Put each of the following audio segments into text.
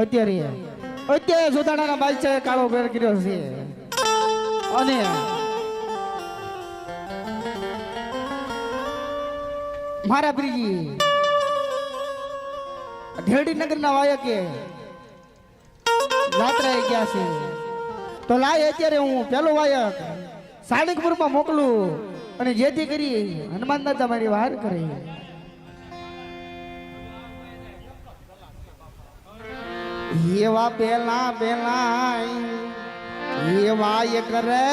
અત્યારે અત્યારે સુધાણાના બાદશાહે કાળો પેર કર્યો છે. અને મારા પ્રીજી ઢેરડી નગરના વાયકે રાત્રે ગયા છે. તો લાય અત્યારે હું પેલો વાયક સાણિકપુરમાં મોકલું અને જેથી કરી હનુમાન દાદા મારી વાર કરે. એવા પેલા પેલા એવા એ કરે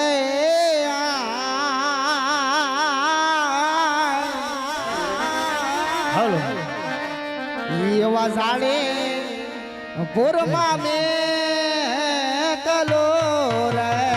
હાલો. એવા સાડે પૂરમાં મે કલો રે.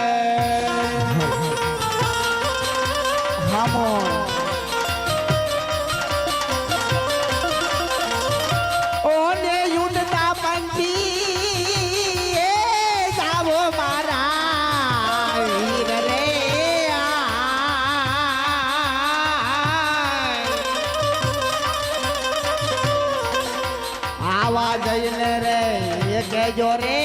એ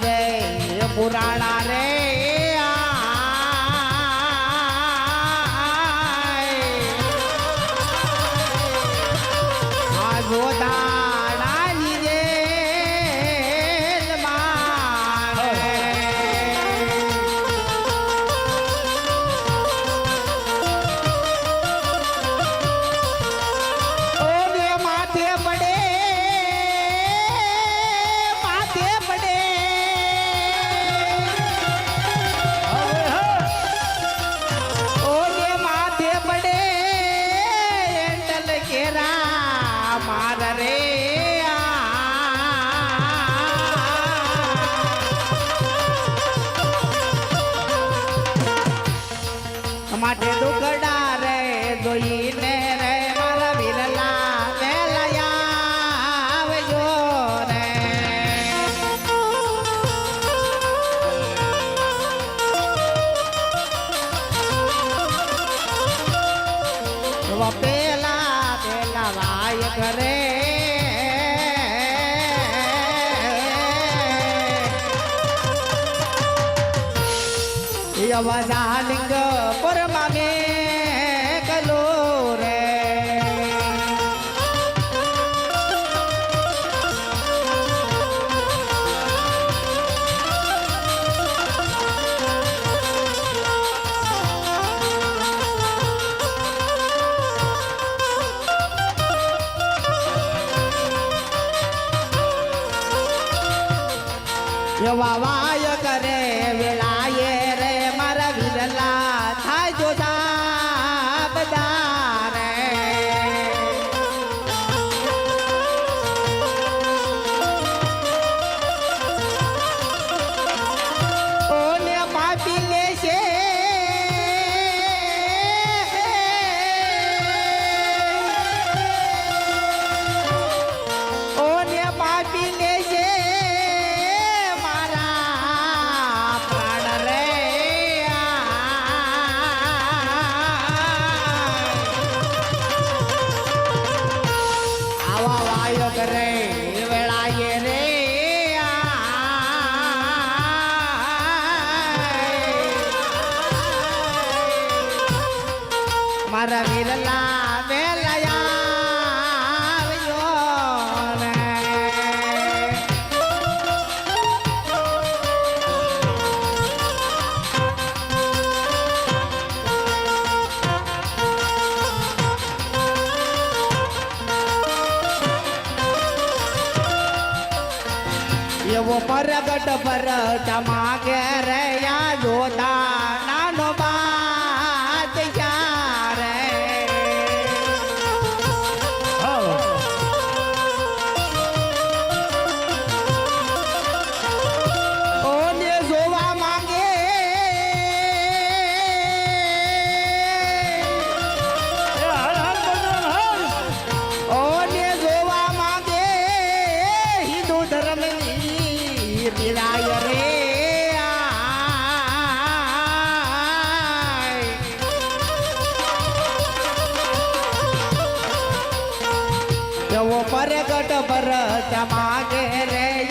રે પુરાણા રે માટે દુખડા રે જોઈને રે, મારા વિરલા વેલયા આવજો રે. પેલા પેલા વાય કરે એવા એવા વાય કરે વેળાએ પરગટ પર ચમાકે રે યા જોતા એવો પરગટ ભરત માગે રે.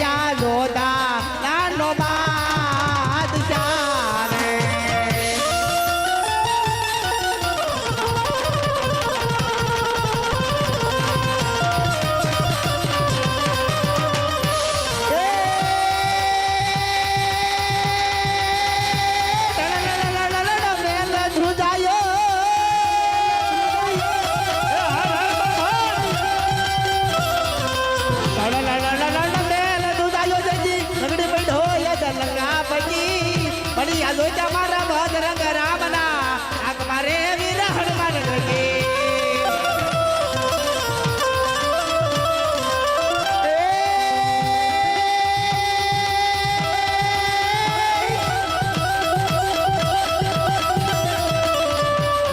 મારા ભદ્રંગ રામના. આગ મારે વીર હનુમાન ગજે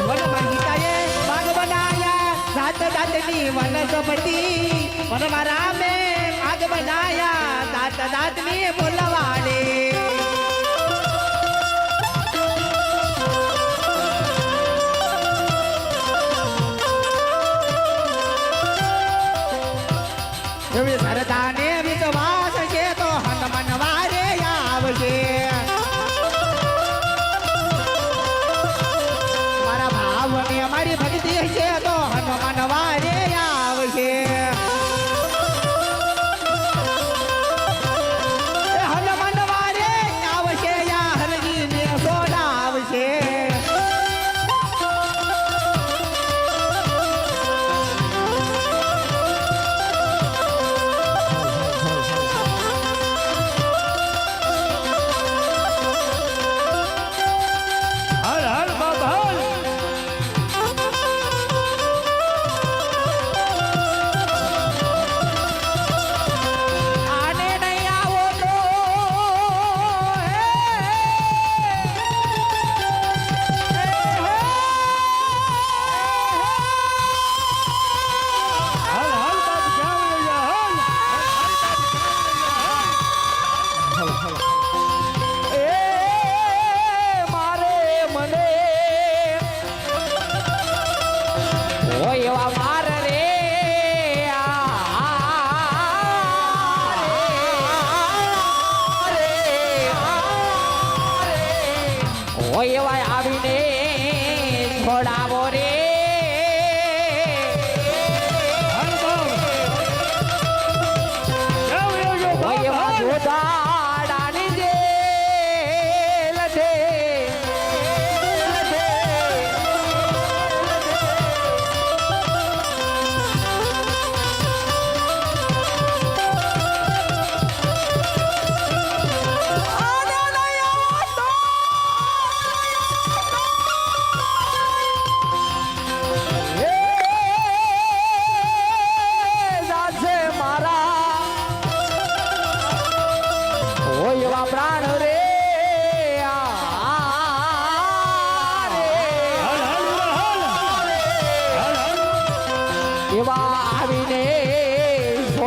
વન મંગીતાએ બાગ બનાયા. જાત જાતની વનસ્પતિ વન મારા મે આગ બનાયા. દાંત દાંતની બોલવાડે 有没有踩 we 点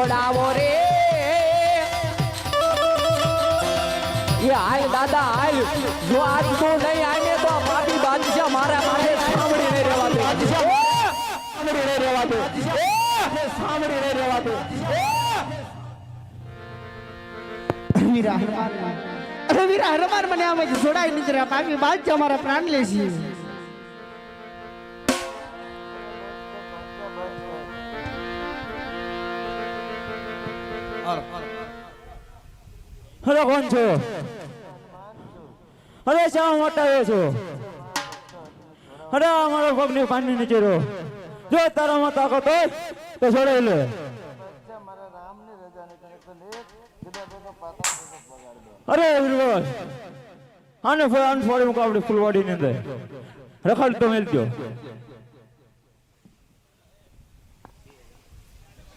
છોડાવો રે. એ હાલ દાદા, હાલ. જો આજ તું નહીં આવીને તો પાપી બાદશાહ મારા માથે સાંભળી નહીં રહેવા દે. સાંભળી નહીં રહેવા દે. સાંભળી નહીં રહેવા દે. વીરા હનુમાન મને આમાં છોડાઈ નથી રહ્યા પાપી બાદશાહ મારા પ્રાણ લે છે અરે કોણ છો? અરે શા મોટા આવ્યો છો. અરે અમારો મારો પગની પાણી નીચે રહ્યો જો તારામાં તાકાત હોય, તો છોડાઈ લે. અરે વીરવાસ આને આને ફોડી મૂકો આપણી ફૂલવાડીની અંદર. રખાડ તો મેલજો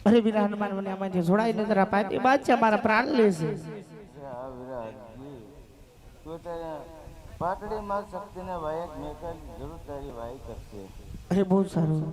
અરે વીરા હનુમાન મને આમાંથી છોડાઈ નથી એ બાદ છે, મારા પ્રાણ લે છે હા વિરાટજી તું તારે પાટડી માં શક્તિને વાયક મેકલ જરૂર તારી વાય કરશે. અરે બહુ સારું.